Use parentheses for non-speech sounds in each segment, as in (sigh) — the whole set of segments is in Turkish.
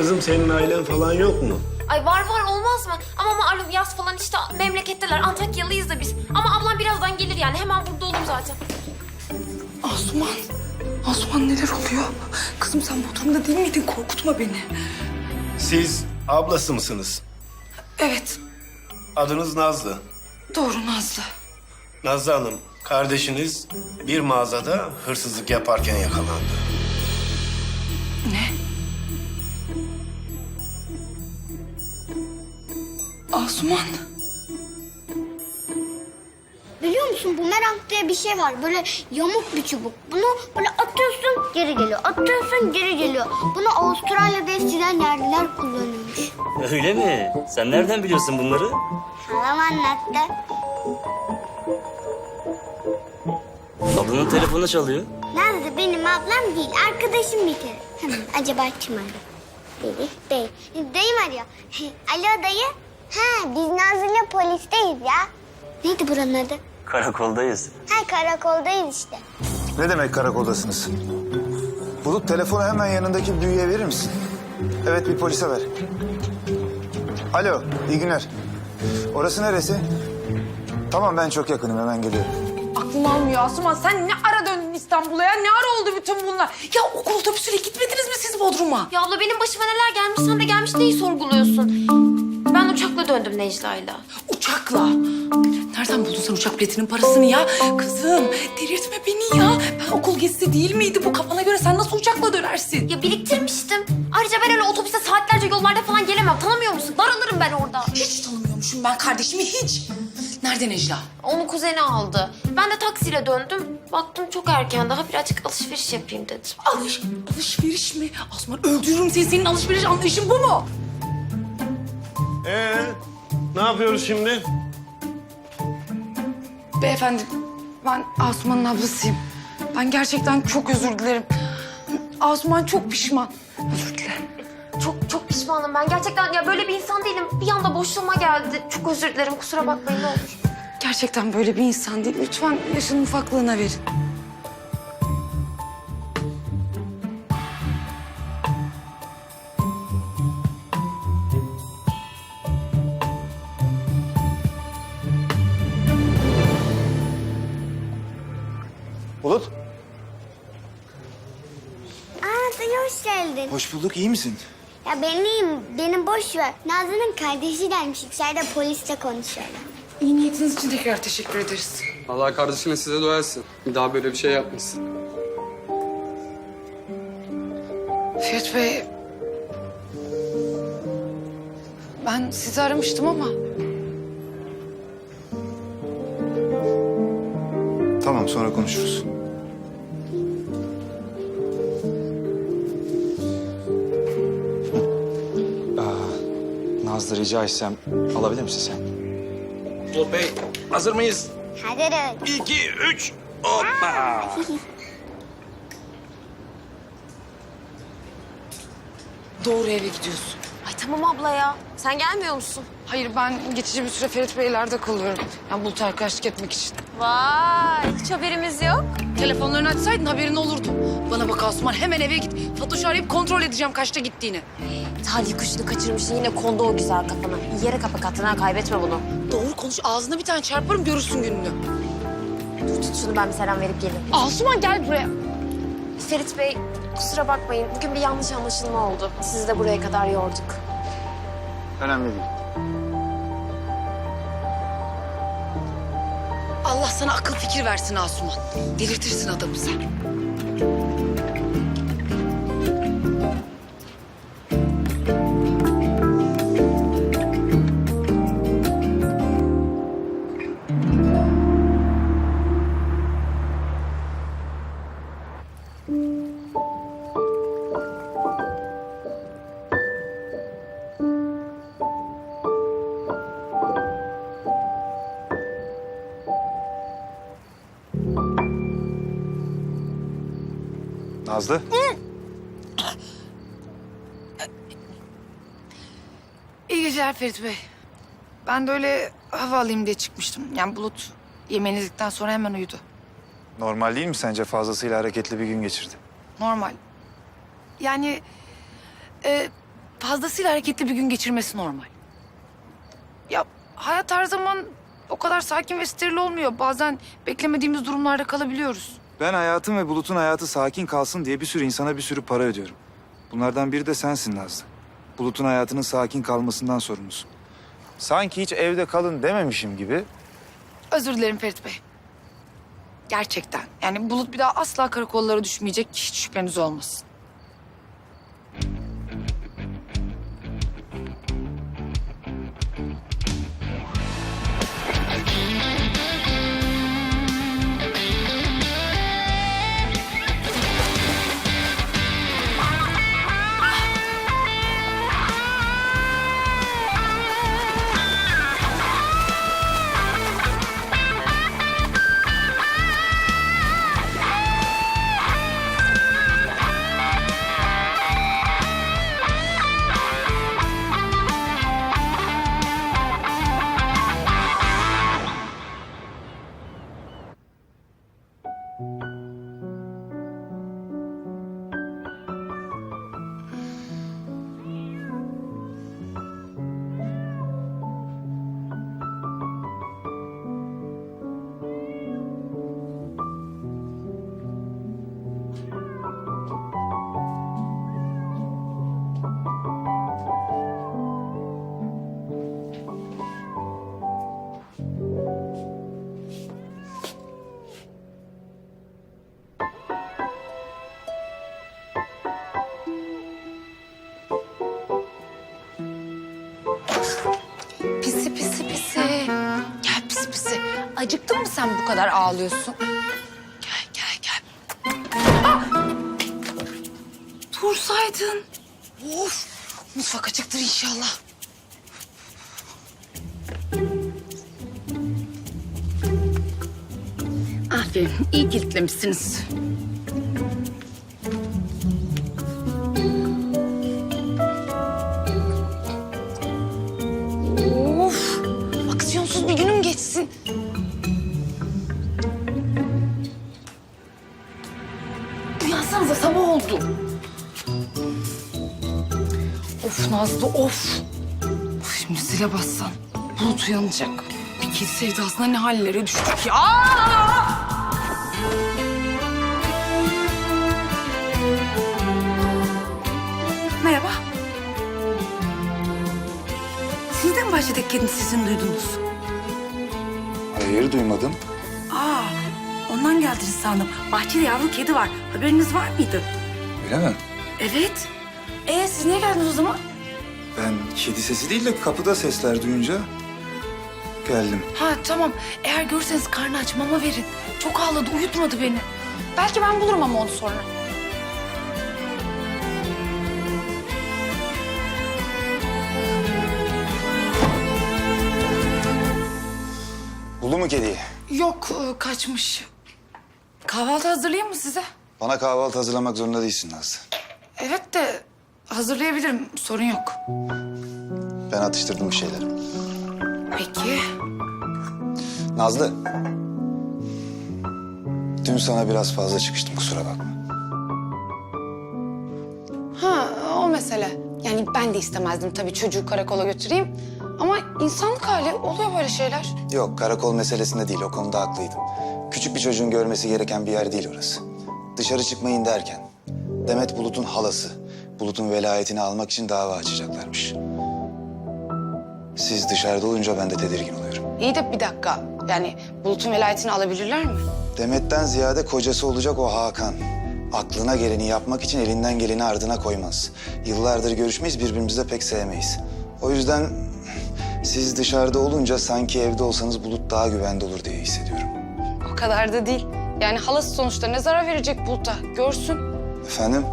Kızım senin ailen falan yok mu? Ay var var olmaz mı? Ama malum yaz falan işte memleketteler. Antakyalıyız da biz. Ama ablam birazdan gelir yani. Hemen burada olur zaten. Asuman. Asuman neler oluyor? Kızım sen bu durumda değil miydin? Korkutma beni. Siz ablası mısınız? Evet. Adınız Nazlı. Doğru Nazlı. Nazlı Hanım, kardeşiniz bir mağazada hırsızlık yaparken yakalandı. Asuman. Biliyor musun bumerang diye bir şey var. Böyle yamuk bir çubuk. Bunu böyle atıyorsun geri geliyor. Atıyorsun geri geliyor. Bunu Avustralya'da eskiden yerliler kullanıyormuş. Öyle mi? Sen nereden biliyorsun bunları? Halam anlattı. Ablanın telefonu çalıyor. Nazlı benim ablam değil. Arkadaşım bir kere. Acaba kim arıyor? Biri değil. Dayım arıyor. Alo dayı. Ha biz Nazlı'yla polisteyiz ya. Neydi buranın adı? Karakoldayız. Ha karakoldayız işte. Ne demek karakoldasınız? Bulut telefonu hemen yanındaki büyüye verir misin? Evet bir polise ver. Alo iyi günler. Orası neresi? Tamam ben çok yakınım hemen geliyorum. Aklım almıyor Asuman. Sen ne ara döndün İstanbul'a ya? Ne ara oldu bütün bunlar? Ya okul otobüsüyle gitmediniz mi siz Bodrum'a? Ya abla benim başıma neler gelmiş sen de gelmiş neyi sorguluyorsun? Ben uçakla döndüm Necla'yla. Uçakla. Nereden buldun sen uçak biletinin parasını ya? Kızım delirtme beni ya. Ben okul gezisi değil miydi bu? Kafana göre sen nasıl uçakla dönersin? Ya biriktirmiştim. Ayrıca ben öyle otobüste saatlerce yollarda falan gelemem. Tanımıyor musun? Daralırım ben orada. Hiç tanımıyormuşum ben kardeşimi hiç. Nerede Necla? Onu kuzeni aldı. Ben de taksiyle döndüm. Baktım çok erken. Daha birazcık alışveriş yapayım dedim. Alış, alışveriş mi? Asuman öldürürüm seni. Senin alışveriş anlayışın bu mu? Ee, ne yapıyoruz şimdi? Beyefendi ben Asuman'ın ablasıyım. Ben gerçekten çok özür dilerim. Asuman çok pişman. Özür dilerim. Çok çok pişmanım ben. Gerçekten ya böyle bir insan değilim. Bir anda boşluğuma geldi. Çok özür dilerim. Kusura bakmayın ne olur. Gerçekten böyle bir insan değil. Lütfen yaşının ufaklığına verin. Hoş geldin. Hoş bulduk iyi misin? Ya ben iyiyim. Benim boş ver. Nazlı'nın kardeşi gelmiş. İçeride polisle konuşuyorlar. İyi niyetiniz için tekrar teşekkür ederiz. Allah kardeşine size doyasın. Bir daha böyle bir şey yapmasın. Ferit Bey... Ben sizi aramıştım ama... Tamam sonra konuşuruz. Nazlı rica etsem alabilir misin sen? Bulut Bey, hazır mıyız? Hadi. İki, üç, hoppa! (laughs) Doğru eve gidiyorsun. Tamam abla ya. Sen gelmiyor musun? Hayır ben geçici bir süre Ferit Beyler'de kalıyorum. Yani Bulut'a arkadaşlık etmek için. Vay hiç haberimiz yok. Telefonlarını açsaydın haberin olurdu. Bana bak Asuman hemen eve git. Fatoş'u arayıp kontrol edeceğim kaçta gittiğini. Talih kuşunu kaçırmışsın yine kondu o güzel kafana. Yere kapak attın ha kaybetme bunu. Doğru konuş ağzına bir tane çarparım görürsün gününü. Dur tut şunu ben bir selam verip geleyim. Asuman gel buraya. Ferit Bey kusura bakmayın. Bugün bir yanlış anlaşılma oldu. Sizi de buraya kadar yorduk. Önemli değil. Allah sana akıl fikir versin Asuman. Delirtirsin adamı sen. Nazlı. İyi geceler Ferit Bey. Ben de öyle hava alayım diye çıkmıştım. Yani Bulut yemeğini yedikten sonra hemen uyudu. Normal değil mi sence fazlasıyla hareketli bir gün geçirdi? Normal. Yani e, fazlasıyla hareketli bir gün geçirmesi normal. Ya hayat her zaman o kadar sakin ve steril olmuyor. Bazen beklemediğimiz durumlarda kalabiliyoruz. Ben hayatım ve Bulut'un hayatı sakin kalsın diye bir sürü insana bir sürü para ödüyorum. Bunlardan biri de sensin Nazlı. Bulut'un hayatının sakin kalmasından sorumlusun. Sanki hiç evde kalın dememişim gibi. Özür dilerim Ferit Bey. Gerçekten. Yani Bulut bir daha asla karakollara düşmeyecek. Hiç şüpheniz olmasın. Acıktın mı sen bu kadar ağlıyorsun? Gel gel gel. Ah! Dursaydın. Of. Mutfak açıktır inşallah. Aferin. iyi kilitlemişsiniz. Of Nazlı of. Şimdi zile bassan Bulut uyanacak. Bir kez sevdasına ne hallere düştük ya. Merhaba. Siz de mi bahçedeki kedinin sesini duydunuz? Hayır duymadım. Aa, ondan geldiniz sandım. Bahçede yavru kedi var. Haberiniz var mıydı? Mi? Evet. Ee, siz niye geldiniz o zaman? Kedi sesi değil de kapıda sesler duyunca geldim. Ha tamam. Eğer görürseniz karnı aç mama verin. Çok ağladı, uyutmadı beni. Belki ben bulurum ama onu sonra. Buldu mu kediyi? Yok, e, kaçmış. Kahvaltı hazırlayayım mı size? Bana kahvaltı hazırlamak zorunda değilsin Nazlı. Evet de hazırlayabilirim. Sorun yok. Ben atıştırdım bir şeyler. Peki. Nazlı. Dün sana biraz fazla çıkıştım kusura bakma. Ha o mesele. Yani ben de istemezdim tabii çocuğu karakola götüreyim. Ama insanlık hali oluyor böyle şeyler. Yok karakol meselesinde değil o konuda haklıydım. Küçük bir çocuğun görmesi gereken bir yer değil orası. Dışarı çıkmayın derken Demet Bulut'un halası Bulut'un velayetini almak için dava açacaklarmış. Siz dışarıda olunca ben de tedirgin oluyorum. İyi de bir dakika. Yani Bulut'un velayetini alabilirler mi? Demet'ten ziyade kocası olacak o Hakan. Aklına geleni yapmak için elinden geleni ardına koymaz. Yıllardır görüşmeyiz, birbirimizi de pek sevmeyiz. O yüzden siz dışarıda olunca sanki evde olsanız Bulut daha güvende olur diye hissediyorum. O kadar da değil. Yani halası sonuçta ne zarar verecek Bulut'a? Görsün. Efendim?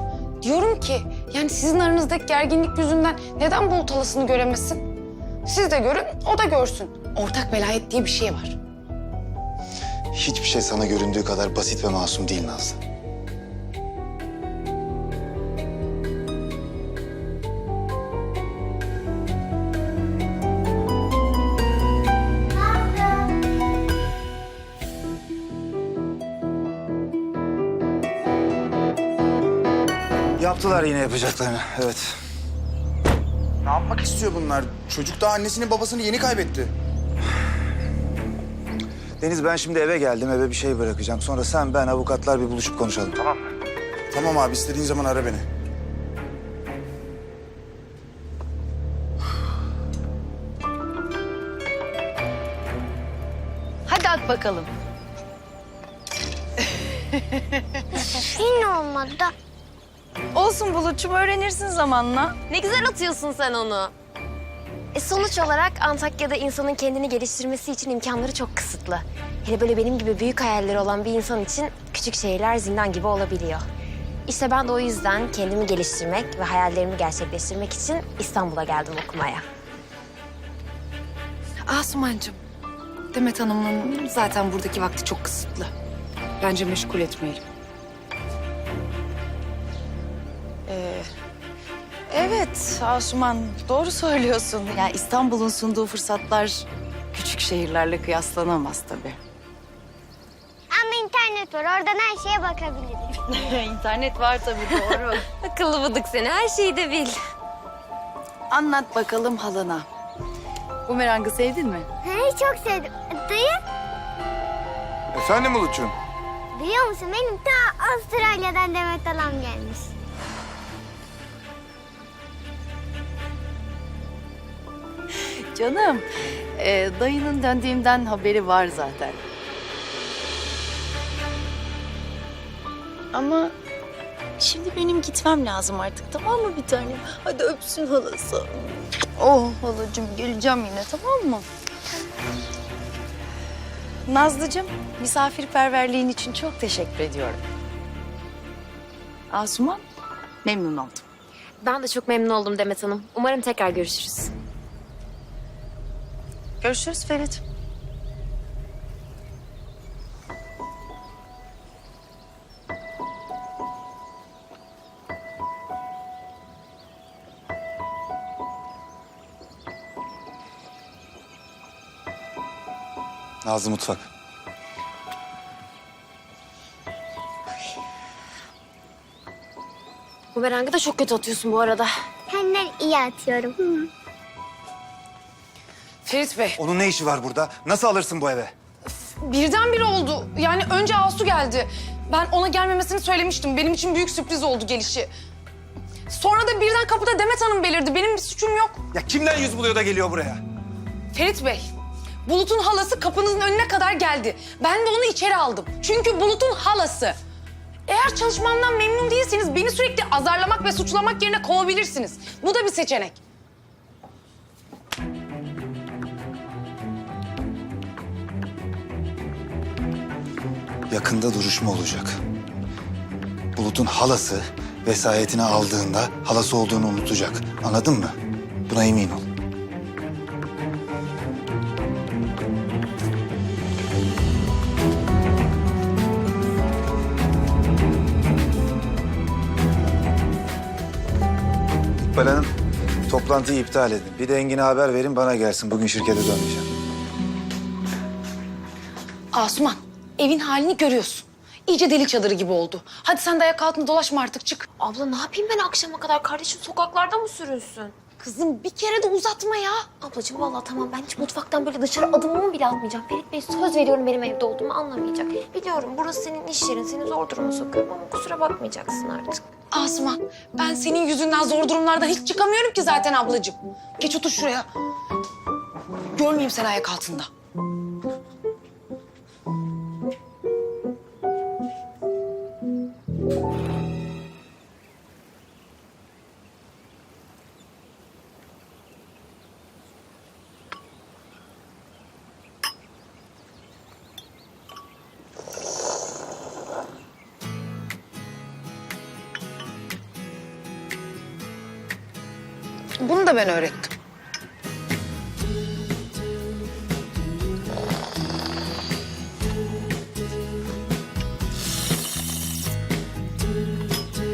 Diyorum ki yani sizin aranızdaki gerginlik yüzünden neden Bulut halasını göremesin? Siz de görün, o da görsün. Ortak velayet diye bir şey var. Hiçbir şey sana göründüğü kadar basit ve masum değil Nazlı. Yaptılar yine yapacaklarını, evet. Ne yapmak istiyor bunlar? Çocuk da annesini babasını yeni kaybetti. Deniz ben şimdi eve geldim. Eve bir şey bırakacağım. Sonra sen, ben, avukatlar bir buluşup konuşalım. Tamam mı? Tamam abi istediğin zaman ara beni. Hadi at bakalım. Yine olmadı. Olsun Bulut'cum öğrenirsin zamanla. Ne güzel atıyorsun sen onu. E sonuç olarak Antakya'da insanın kendini geliştirmesi için imkanları çok kısıtlı. Hele böyle benim gibi büyük hayalleri olan bir insan için küçük şehirler zindan gibi olabiliyor. İşte ben de o yüzden kendimi geliştirmek ve hayallerimi gerçekleştirmek için İstanbul'a geldim okumaya. Asumancığım, Demet Hanım'ın zaten buradaki vakti çok kısıtlı. Bence meşgul etmeyelim. Evet Asuman doğru söylüyorsun. Yani İstanbul'un sunduğu fırsatlar küçük şehirlerle kıyaslanamaz tabii. Ama internet var. Oradan her şeye bakabiliriz. (laughs) (laughs) İnternet var tabii doğru. (laughs) Akıllı bıdık seni, her şeyi de bil. Anlat bakalım halana. Bumerangı sevdin mi? He, çok sevdim. Dayı, Efendim Bulut'cuğum? biliyor musun benim ta Avustralya'dan Demet Alam gelmiş. Canım, e, dayının döndüğümden haberi var zaten. Ama şimdi benim gitmem lazım artık tamam mı bir tanem? Hadi öpsün halası. Oh halacığım geleceğim yine tamam mı? Nazlıcığım misafirperverliğin için çok teşekkür ediyorum. Asuman memnun oldum. Ben de çok memnun oldum Demet Hanım. Umarım tekrar görüşürüz. Görüşürüz Ferit. Nazlı mutfak. Bumerangı da çok kötü atıyorsun bu arada. Senden iyi atıyorum. Ferit Bey, Onun ne işi var burada? Nasıl alırsın bu eve? birdenbire oldu. Yani önce Asu geldi. Ben ona gelmemesini söylemiştim. Benim için büyük sürpriz oldu gelişi. Sonra da birden kapıda Demet Hanım belirdi. Benim bir suçum yok. Ya kimden yüz buluyor da geliyor buraya? Ferit Bey, Bulut'un halası kapınızın önüne kadar geldi. Ben de onu içeri aldım. Çünkü Bulut'un halası. Eğer çalışmamdan memnun değilseniz beni sürekli azarlamak ve suçlamak yerine kovabilirsiniz. Bu da bir seçenek. Yakında duruşma olacak. Bulut'un halası vesayetini aldığında halası olduğunu unutacak. Anladın mı? Buna emin ol. İkbal Hanım, toplantıyı iptal edin. Bir de Engin'e haber verin bana gelsin. Bugün şirkete dönmeyeceğim. Asuman, evin halini görüyorsun. İyice deli çadırı gibi oldu. Hadi sen de ayak altında dolaşma artık çık. Abla ne yapayım ben akşama kadar? Kardeşim sokaklarda mı sürünsün? Kızım bir kere de uzatma ya. Ablacığım vallahi tamam ben hiç mutfaktan böyle dışarı adımımı bile atmayacağım. Ferit Bey söz veriyorum benim evde olduğumu anlamayacak. Biliyorum burası senin iş yerin, seni zor duruma sokuyorum ama kusura bakmayacaksın artık. Asuman, ben senin yüzünden zor durumlardan hiç çıkamıyorum ki zaten ablacığım. Geç otur şuraya. Görmeyeyim seni ayak altında. Bunu da ben öğrettim.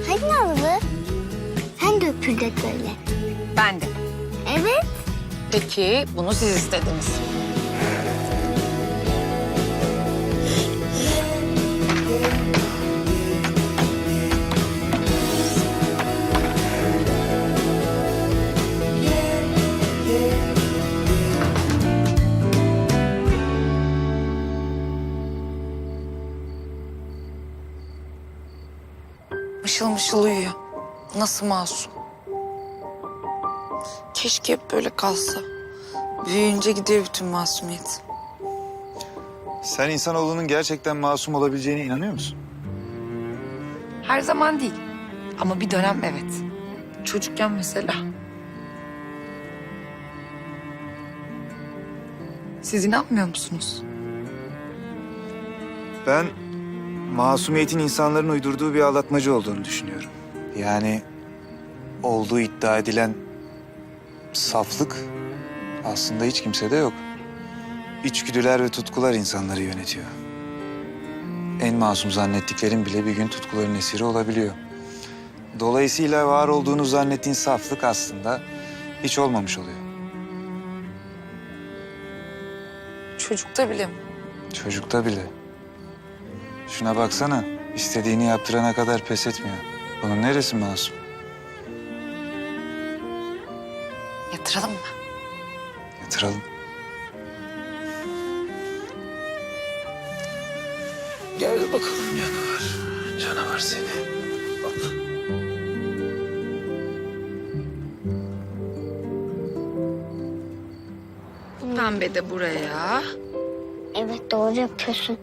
Hadi Nazlı. Sen de öpürdek böyle. Ben de. Evet. Peki bunu siz istediniz. Uyuyor. Nasıl masum. Keşke hep böyle kalsa. Büyüyünce gidiyor bütün masumiyet. Sen insanoğlunun gerçekten masum olabileceğine inanıyor musun? Her zaman değil. Ama bir dönem evet. Çocukken mesela. Siz inanmıyor musunuz? Ben masumiyetin insanların uydurduğu bir aldatmacı olduğunu düşünüyorum. Yani olduğu iddia edilen saflık aslında hiç kimsede yok. İçgüdüler ve tutkular insanları yönetiyor. En masum zannettiklerin bile bir gün tutkuların esiri olabiliyor. Dolayısıyla var olduğunu zannettiğin saflık aslında hiç olmamış oluyor. Çocukta bile? Çocukta bile. Şuna baksana. istediğini yaptırana kadar pes etmiyor. Bunun neresi masum? Yatıralım mı? Yatıralım. Gel bakalım canavar. Canavar seni. Pembe de buraya. Evet doğru yapıyorsun.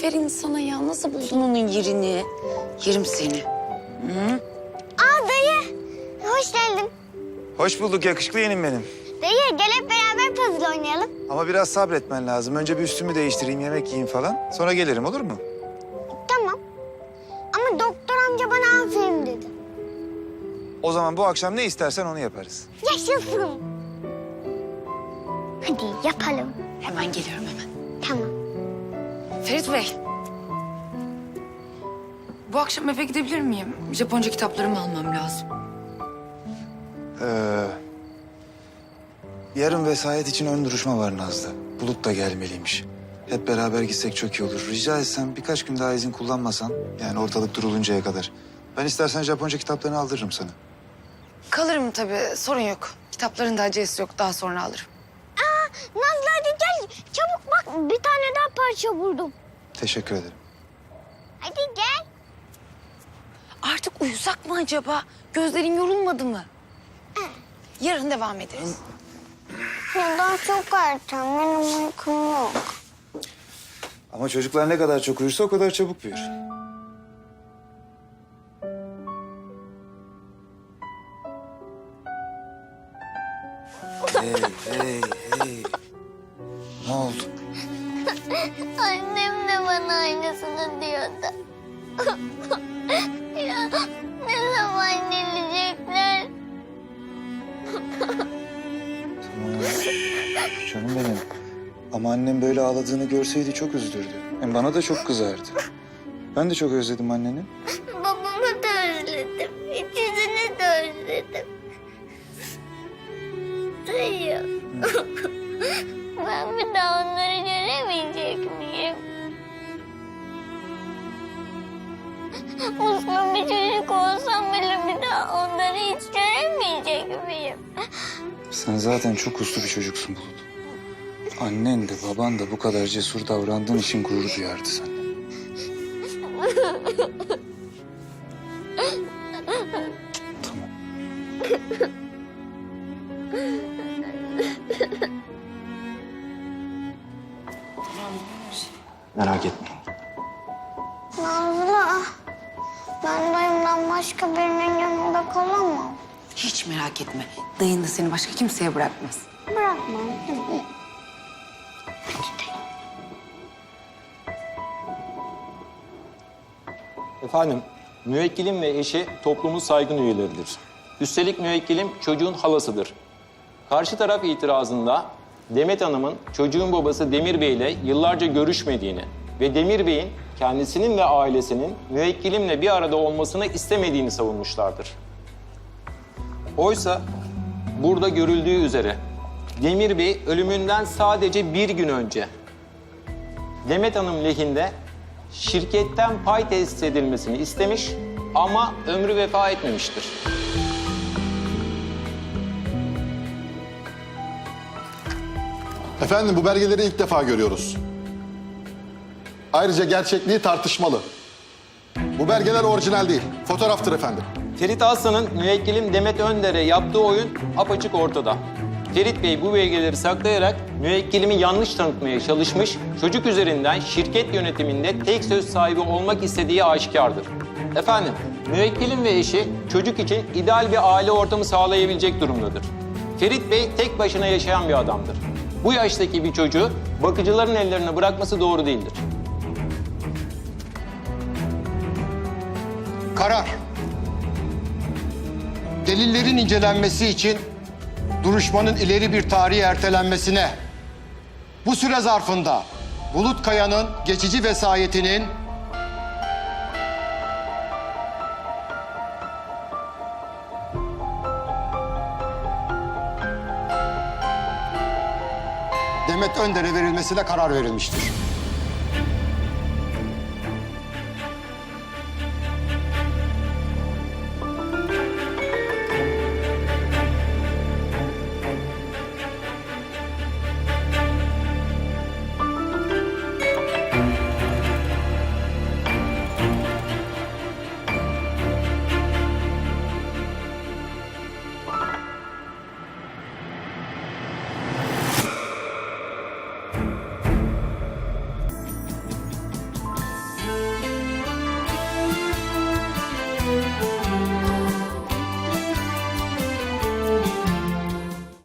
Aferin sana ya. Nasıl buldun onun yerini? Yerim seni. Aa dayı. Hoş geldin. Hoş bulduk yakışıklı yeğenim benim. Dayı gel hep beraber puzzle oynayalım. Ama biraz sabretmen lazım. Önce bir üstümü değiştireyim, yemek yiyeyim falan. Sonra gelirim olur mu? Tamam. Ama doktor amca bana aferin dedi. O zaman bu akşam ne istersen onu yaparız. Yaşasın. Hadi yapalım. Hemen geliyorum hemen. Tamam. Ferit Bey. Bu akşam eve gidebilir miyim? Japonca kitaplarımı almam lazım. Ee, yarın vesayet için ön duruşma var Nazlı. Bulut da gelmeliymiş. Hep beraber gitsek çok iyi olur. Rica etsem birkaç gün daha izin kullanmasan. Yani ortalık duruluncaya kadar. Ben istersen Japonca kitaplarını aldırırım sana. Kalırım tabii. Sorun yok. Kitapların da acelesi yok. Daha sonra alırım. Nazlı hadi gel. Çabuk bak bir tane daha parça buldum. Teşekkür ederim. Hadi gel. Artık uyusak mı acaba? Gözlerin yorulmadı mı? Yarın devam ederiz. Neden çok erken? Benim uykum yok. Ama çocuklar ne kadar çok uyursa o kadar çabuk büyür. Hem bana da çok kızardı. Ben de çok özledim anneni. Babamı da özledim. İkisini de özledim. Dayı. ben bir daha onları göremeyecek miyim? Uslu bir çocuk olsam bile bir daha onları hiç göremeyecek miyim? Sen zaten çok uslu bir çocuksun Bulut. Annen de baban da bu kadar cesur davrandığın için gurur duyardı senden. tamam. Merak etme. Nazlı, ben dayımdan başka birinin yanında kalamam. Hiç merak etme. Dayın da seni başka kimseye bırakmaz. Bırakmam. Efendim, müvekkilim ve eşi toplumun saygın üyeleridir. Üstelik müvekkilim çocuğun halasıdır. Karşı taraf itirazında Demet Hanım'ın çocuğun babası Demir Bey ile yıllarca görüşmediğini ve Demir Bey'in kendisinin ve ailesinin müvekkilimle bir arada olmasını istemediğini savunmuşlardır. Oysa burada görüldüğü üzere Demir Bey ölümünden sadece bir gün önce Demet Hanım lehinde şirketten pay tesis edilmesini istemiş ama ömrü vefa etmemiştir. Efendim bu belgeleri ilk defa görüyoruz. Ayrıca gerçekliği tartışmalı. Bu belgeler orijinal değil. Fotoğraftır efendim. Ferit Aslan'ın müvekkilim Demet Önder'e yaptığı oyun apaçık ortada. Ferit Bey bu belgeleri saklayarak müvekkilimi yanlış tanıtmaya çalışmış, çocuk üzerinden şirket yönetiminde tek söz sahibi olmak istediği aşikardır. Efendim, müvekkilim ve eşi çocuk için ideal bir aile ortamı sağlayabilecek durumdadır. Ferit Bey tek başına yaşayan bir adamdır. Bu yaştaki bir çocuğu bakıcıların ellerine bırakması doğru değildir. Karar. Delillerin incelenmesi için duruşmanın ileri bir tarihi ertelenmesine, bu süre zarfında Bulut Kaya'nın geçici vesayetinin Demet Önder'e verilmesine karar verilmiştir.